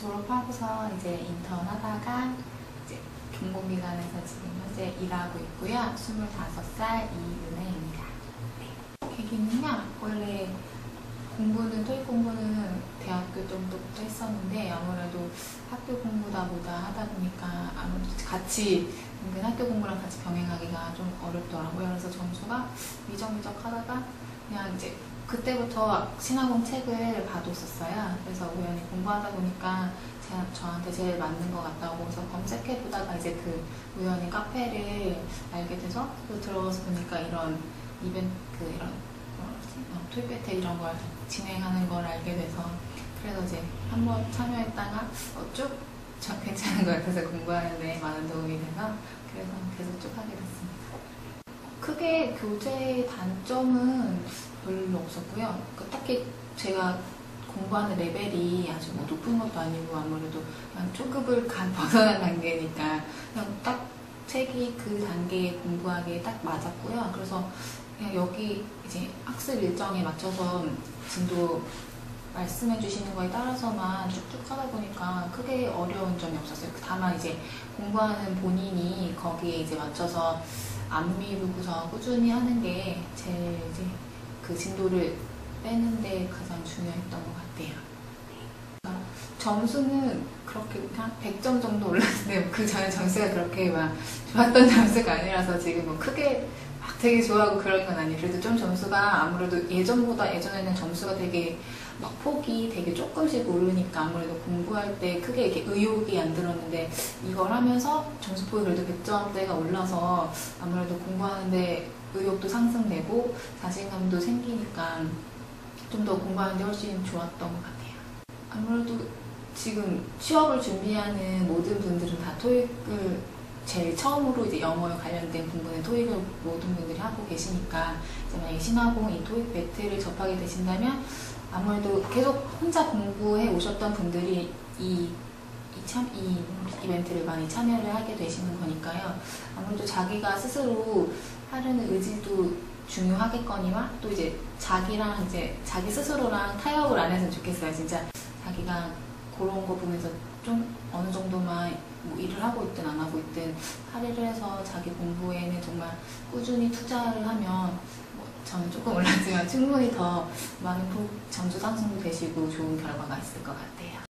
졸업하고서 이제 인턴 하다가 이제 경공기관에서 지금 현재 일하고 있고요. 25살 이은혜입니다. 네. 계기는요, 원래 공부는, 토익 공부는 대학교 정도부터 했었는데 아무래도 학교 공부다 보다 하다 보니까 아무래도 같이 학교 공부랑 같이 병행하기가 좀 어렵더라고요. 그래서 점수가 미적미적 하다가 그냥 이제 그때부터 신화공 책을 봐뒀었어요. 그래서 우연히 공부하다 보니까 제가 저한테 제일 맞는 것 같다고 해서 검색해 보다가 이제 그 우연히 카페를 알게 돼서 또 들어가서 보니까 이런 이벤트 그 이런 뭐지 어, 토익 배틀 이런 걸 진행하는 걸 알게 돼서 그래서 이제 한번 참여했다가 어, 쭉 저- 괜찮은 것 같아서 공부하는데 많은 도움이 돼서 그래서 계속 쭉 하게 됐습니다. 크게 교재 단점은 별로 없었고요. 그 딱히 제가 공부하는 레벨이 아주 뭐 높은 것도 아니고 아무래도 그냥 초급을 간 벗어난 단계니까 그냥 딱 책이 그 단계에 공부하기에 딱 맞았고요. 그래서 그냥 여기 이제 학습 일정에 맞춰서 진도 말씀해 주시는 거에 따라서만 쭉쭉 하다 보니까 크게 어려운 점이 없었어요. 다만 이제 공부하는 본인이 거기에 이제 맞춰서 안 미루고서 꾸준히 하는 게 제일 이제 그 진도를 빼는데 가장 중요했던 것 같아요. 그러니까 점수는 그렇게 한 100점 정도 올랐는데 그 전에 점수가 그렇게 막 좋았던 점수가 아니라서 지금 뭐 크게 막 되게 좋아하고 그런 건 아니에요. 그래도 좀 점수가 아무래도 예전보다 예전에는 점수가 되게 막 폭이 되게 조금씩 오르니까 아무래도 공부할 때 크게 이렇게 의욕이 안 들었는데 이걸 하면서 점수 폭이 그래도 100점대가 올라서 아무래도 공부하는데 의욕도 상승되고 자신감도 생기니까 좀 더 공부하는데 훨씬 좋았던 것 같아요. 아무래도 지금 취업을 준비하는 모든 분들은 다 토익을 제일 처음으로 이제 영어에 관련된 공부는 토익을 모든 분들이 하고 계시니까 만약에 신화공 이 토익 배틀을 접하게 되신다면 아무래도 계속 혼자 공부해 오셨던 분들이 이, 이, 참, 이 이벤트를 많이 참여를 하게 되시는 거니까요. 아무래도 자기가 스스로 하려는 의지도 중요하겠거니와 또 이제 자기랑 이제 자기 스스로랑 타협을 안 했으면 좋겠어요. 진짜 자기가 그런 거 보면서 좀 어느 정도만 뭐 일을 하고 있든 안 하고 있든 할애를 해서 자기 공부에는 정말 꾸준히 투자를 하면 뭐 저는 조금 올랐지만 충분히 더 많은 폭 점수 상승도 되시고 좋은 결과가 있을 것 같아요.